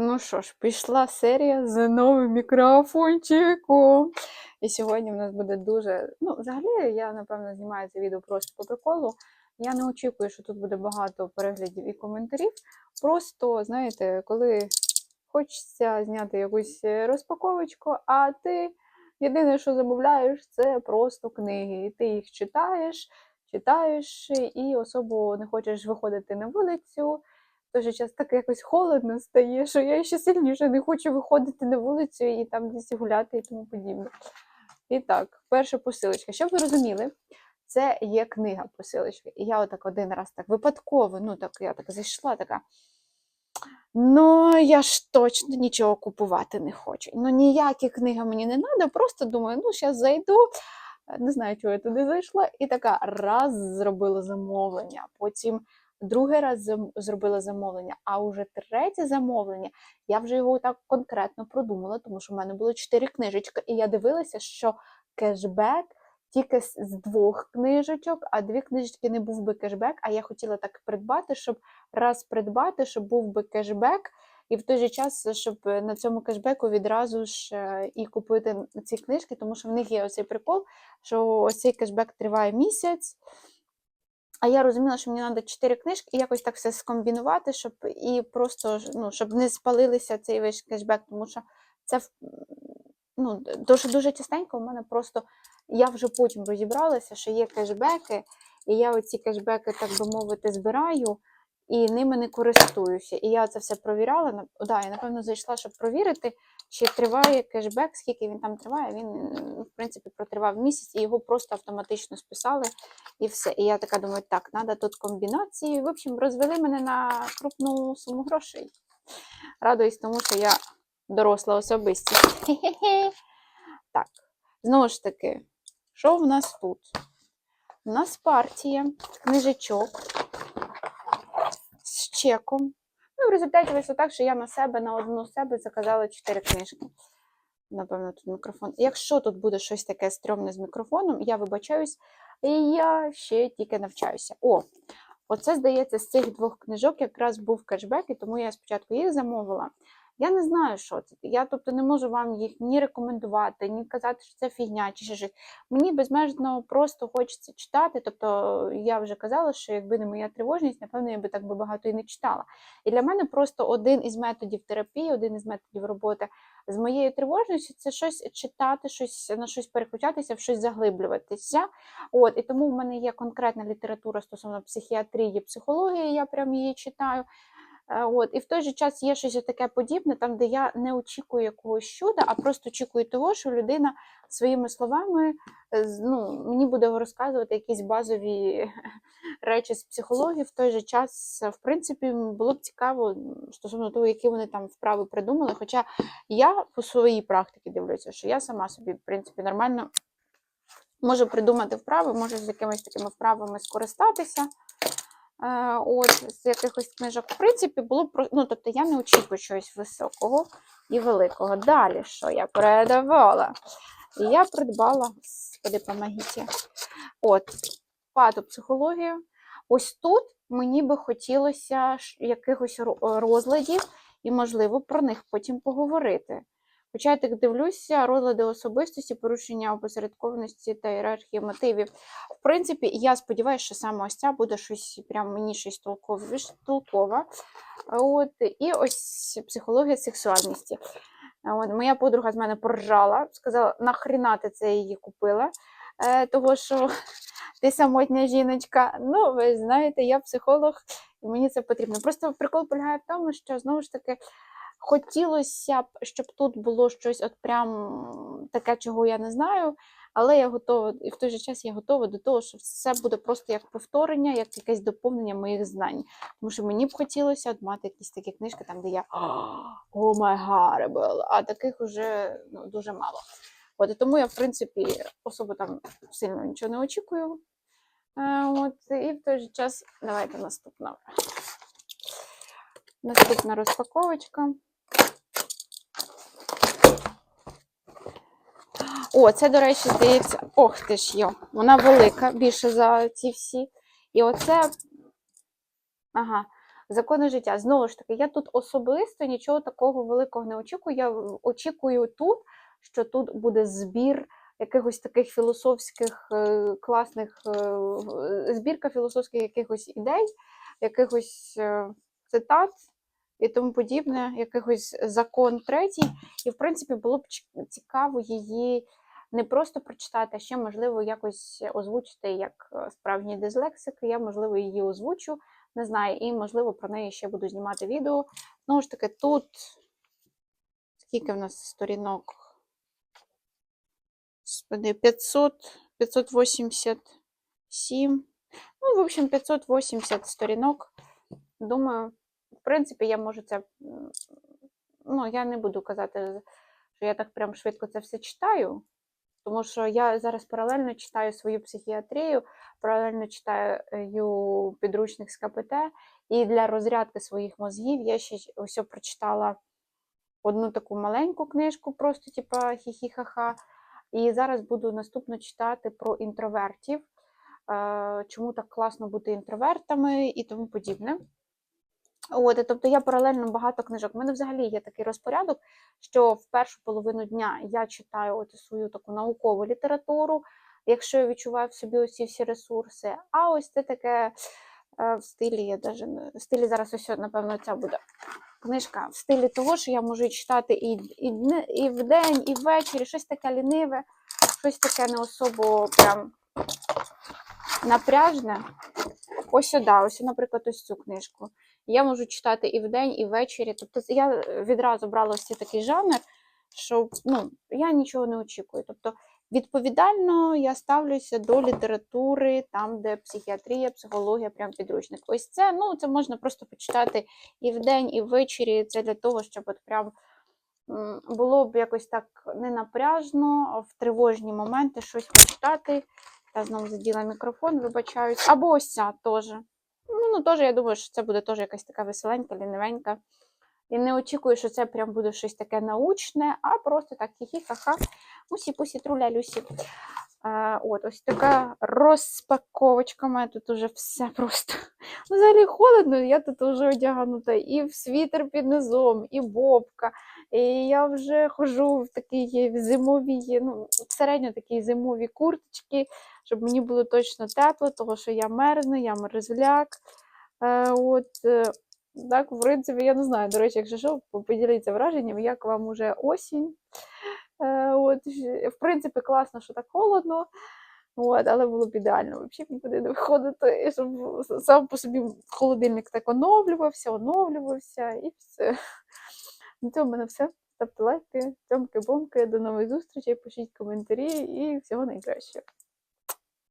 Ну що ж, пішла серія з новим мікрофончиком. І сьогодні в нас буде дуже. Ну, взагалі, я, напевно, знімаю це відео просто по приколу. Я не очікую, що тут буде багато переглядів і коментарів. Просто, знаєте, коли хочеться зняти якусь розпаковочку, а ти єдине, що замовляєш, це просто книги. І ти їх читаєш, читаєш, і особо не хочеш виходити на вулицю. В той же час так якось холодно стає, що я ще сильніше не хочу виходити на вулицю і там десь гуляти і тому подібне. І так, перша посилочка. Щоб ви розуміли, це є книга посилочка. І я отак один раз так випадково, ну так я так зайшла, така. Ну, я ж точно нічого купувати не хочу. Ну, ніякі книги мені не треба, просто думаю, ну, зараз зайду. Не знаю, чого я туди зайшла, і така раз зробила замовлення. Потім другий раз зробила замовлення, а уже третє замовлення я вже його так конкретно продумала, тому що в мене було чотири книжечки, і я дивилася, що кешбек тільки з двох книжечок, а дві книжечки не був би кешбек. А я хотіла так придбати, щоб раз придбати, щоб був би кешбек. І в той же час, щоб на цьому кешбеку відразу ж е, і купити ці книжки, тому що в них є оцей прикол, що ось цей кешбек триває місяць. А я розуміла, що мені треба чотири книжки і якось так все скомбінувати, щоб і просто ну, щоб не спалилися цей весь кешбек, тому що це ну, дуже дуже частенько у мене просто я вже потім розібралася, що є кешбеки, і я оці кешбеки, так би мовити, збираю і ними не користуюся. І я це все провіряла. Да, я напевно зайшла, щоб провірити, чи триває кешбек, скільки він там триває. Він, в принципі, протривав місяць, і його просто автоматично списали і все. І я така думаю, так, треба тут комбінації. В общем, розвели мене на крупну суму грошей. Радуюсь тому, що я доросла особистість. Хе-хе-хе. Так, знову ж таки, що в нас тут? У нас партія книжечок чеком. Ну, в результаті вийшло так, що я на себе, на одну себе заказала 4 книжки. Напевно, тут мікрофон. Якщо тут буде щось таке стрьомне з мікрофоном, я вибачаюсь, і я ще тільки навчаюся. О, оце, здається, з цих двох книжок якраз був кешбек, і тому я спочатку їх замовила. Я не знаю, що це. Я тобто не можу вам їх ні рекомендувати, ні казати, що це фігня чи ще щось. Мені безмежно просто хочеться читати. Тобто я вже казала, що якби не моя тривожність, напевно, я би так би багато і не читала. І для мене просто один із методів терапії, один із методів роботи з моєю тривожністю це щось читати, щось на щось переключатися, в щось заглиблюватися. От і тому в мене є конкретна література стосовно психіатрії, психології, я прям її читаю. Е, От, і в той же час є щось таке подібне, там, де я не очікую якогось чуда, а просто очікую того, що людина своїми словами е, ну, мені буде розказувати якісь базові речі з психології. В той же час, в принципі, було б цікаво стосовно того, які вони там вправи придумали. Хоча я по своїй практиці дивлюся, що я сама собі, в принципі, нормально можу придумати вправи, можу з якимись такими вправами скористатися. Е, От, з якихось книжок. В принципі, було про- ну, тобто я не очікую чогось високого і великого. Далі, що я передавала? Я придбала, господи, помогіть. От, патопсихологію. Ось тут мені би хотілося якихось розладів, і, можливо, про них потім поговорити. Хоча я так дивлюся, розлади особистості, порушення опосередкованості та ієрархії мотивів. В принципі, я сподіваюся, що саме ось ця буде щось прям мені щось толкове. От, і ось психологія сексуальності. От, моя подруга з мене поржала, сказала, нахріна ти це її купила, е, того що ти самотня жіночка. Ну, ви знаєте, я психолог, і мені це потрібно. Просто прикол полягає в тому, що знову ж таки. Хотілося б, щоб тут було щось от прям таке, чого я не знаю, але я готова, і в той же час я готова до того, що все буде просто як повторення, як якесь доповнення моїх знань. Тому що мені б хотілося от мати якісь такі книжки, там, де я о май гаребл, а таких уже ну, дуже мало. От, і тому я, в принципі, особо там сильно нічого не очікую. Е, от, і в той же час давайте наступна. Наступна розпаковочка. О, це, до речі, здається. Ох ти ж йо. Вона велика, більше за ці всі. І оце. Ага. Закони життя. Знову ж таки, я тут особисто нічого такого великого не очікую. Я очікую тут, що тут буде збір якихось таких філософських е, класних е, збірка філософських якихось ідей, якихось е, цитат і тому подібне, якихось закон третій. І, в принципі, було б цікаво її не просто прочитати, а ще, можливо, якось озвучити як е, справжній дислексик. Я, можливо, її озвучу, не знаю, і, можливо, про неї ще буду знімати відео. Знову ж таки, тут скільки в нас сторінок? 500, 587. Ну, в общем, 580 сторінок. Думаю, в принципі, я можу це. Ну, я не буду казати, що я так прям швидко це все читаю, тому що я зараз паралельно читаю свою психіатрію, паралельно читаю підручник з КПТ, і для розрядки своїх мозгів я ще ось прочитала одну таку маленьку книжку, просто типа хі-хі-ха-ха. І зараз буду наступно читати про інтровертів, е, чому так класно бути інтровертами і тому подібне. От, тобто я паралельно багато книжок. У мене взагалі є такий розпорядок, що в першу половину дня я читаю от свою таку наукову літературу, якщо я відчуваю в собі усі всі ресурси. А ось це таке е, в стилі, я даже в стилі зараз ось, напевно, ця буде книжка в стилі того, що я можу читати і, і, і вдень, і ввечері, щось таке ліниве, щось таке не особо прям напряжне. Ось сюди, ось, наприклад, ось цю книжку. Я можу читати і вдень, і ввечері. Тобто я відразу брала цей такий жанр, що ну, я нічого не очікую. Тобто відповідально я ставлюся до літератури, там, де психіатрія, психологія, прям підручник. Ось це, ну, це можна просто почитати і вдень, і ввечері. Це для того, щоб от прям було б якось так не напряжно, в тривожні моменти щось почитати. Та знову заділа мікрофон, вибачаюсь. Або ось ця теж. Ну, теж я думаю, що це буде теж якась така веселенька, лінивенька. І не очікую, що це прям буде щось таке научне, а просто так хі-хі-ха-ха. Мусі-пусі, труля Люсі. Е, от, ось така розпаковочка. У мене тут уже все просто. Ну, Взагалі холодно, я тут вже одягнута і в світер під низом, і бобка. І я вже ходжу в такій зимовій, ну, середньо такій зимовій курточці, щоб мені було точно тепло, тому що я мерзну, я мерзляк. Е, от, е, так, в принципі, я не знаю. До речі, якщо що, поділіться враженням, як вам уже осінь. Е, от, в принципі, класно, що так холодно. От, але було б ідеально взагалі нікуди не виходити, щоб сам по собі холодильник так оновлювався, оновлювався і все. На цьому в мене все. Ставте лайки, цьомки-бомки, до нових зустрічей, пишіть коментарі і всього найкращого.